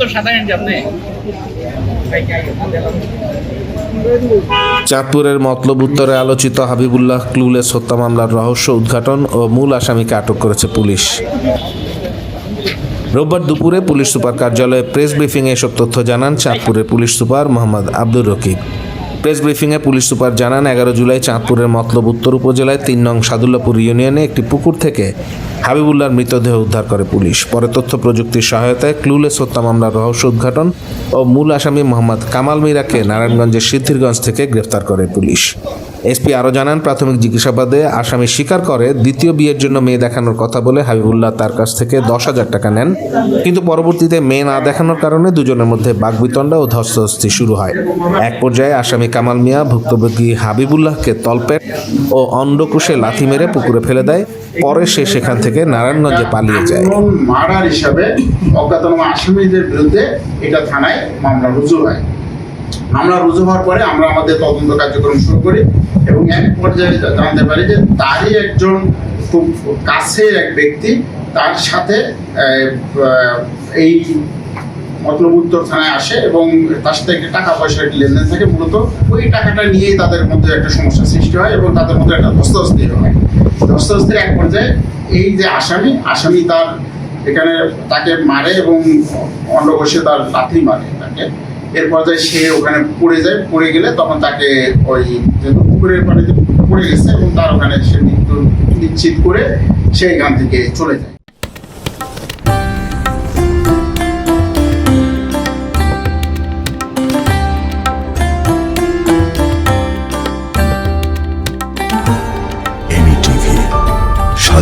তো সাদা নেই চাঁদপুরের মতলব উত্তরে আলোচিত হাবিবুল্লাহ ক্লুলেস হত্যা মামলার রহস্য উদ্ঘাটন ও মূল আসামিকে আটক করেছে পুলিশ। রোববার দুপুরে পুলিশ সুপার কার্যালয়ে প্রেস ব্রিফিংয়ে এসব তথ্য জানান চাঁদপুরের police super Mohammad Abdur Rakib. Press ব্রিফিংয়ে পুলিশ সুপার জানান, এগারো জুলাই চাঁদপুরের মতলব উত্তর উপজেলায় তিন নং সাদুল্লাপুর ইউনিয়নে একটি পুকুর থেকে হাবিবুল্লাহর মৃতদেহ উদ্ধার করে পুলিশ। পরে তথ্য প্রযুক্তির সহায়তায় ক্লুলেস হত্যা মামলার রহস্য উদ্ঘাটন ও মূল আসামি মোহাম্মদ কামাল মিরাকে নারায়ণগঞ্জের সিদ্ধিরগঞ্জ থেকে গ্রেফতার করে পুলিশ। এসপি আরও জানান, প্রাথমিক জিজ্ঞাসাবাদে আসামি স্বীকার করে দ্বিতীয় বিয়ের জন্য মেয়ে দেখানোর কথা বলে হাবিবুল্লাহ তার কাছ থেকে দশ হাজার টাকা নেন। কিন্তু পরবর্তীতে মেয়ে না দেখানোর কারণে দুজনের মধ্যে বাগবিতণ্ডা ও ধস্তাধস্তি শুরু হয়। এক পর্যায়ে আসামি কামাল মিয়া, ভুক্তভোগী হাবিবুল্লাহকে তলপেট ও অন্ডকুশে লাথি মেরে পুকুরে ফেলে দেয়। পরে সে সেখান থেকে নারায়ণগঞ্জে পালিয়ে যায়। মার্ডার হিসাবে অজ্ঞাতনামা আসামিদের বিরুদ্ধে এটা থানায় মামলা রুজু হয়। মামলা রুজু হওয়ার পরে আমরা আমাদের তদন্ত কার্যক্রম শুরু করি এবং এক পর্যায়ে জানতে পারি যে তারই একজন খুব কাছের এক ব্যক্তি, তার সাথে এই মতলব উত্তর থানায় আসে এবং তার সাথে একটা টাকা পয়সার একটি লেনদেন থাকে। মূলত ওই টাকাটা নিয়েই তাদের মধ্যে একটা সমস্যা সৃষ্টি হয় এবং তাদের মধ্যে একটা ধস্তাধস্তি হয়। ধস্তাধস্তির এক পর্যায়ে এই যে আসামি আসামি তার এখানে তাকে মারে এবং বসে তার লাথি মারে তাকে। এর পর্যায়ে সে ওখানে পড়ে যায়, পড়ে গেলে তখন তাকে ওই যেহেতু পুকুরের পানিতে পড়ে গেছে এবং তার ওখানে সে মৃত্যু নিশ্চিত করে সে এখান থেকে চলে যায়।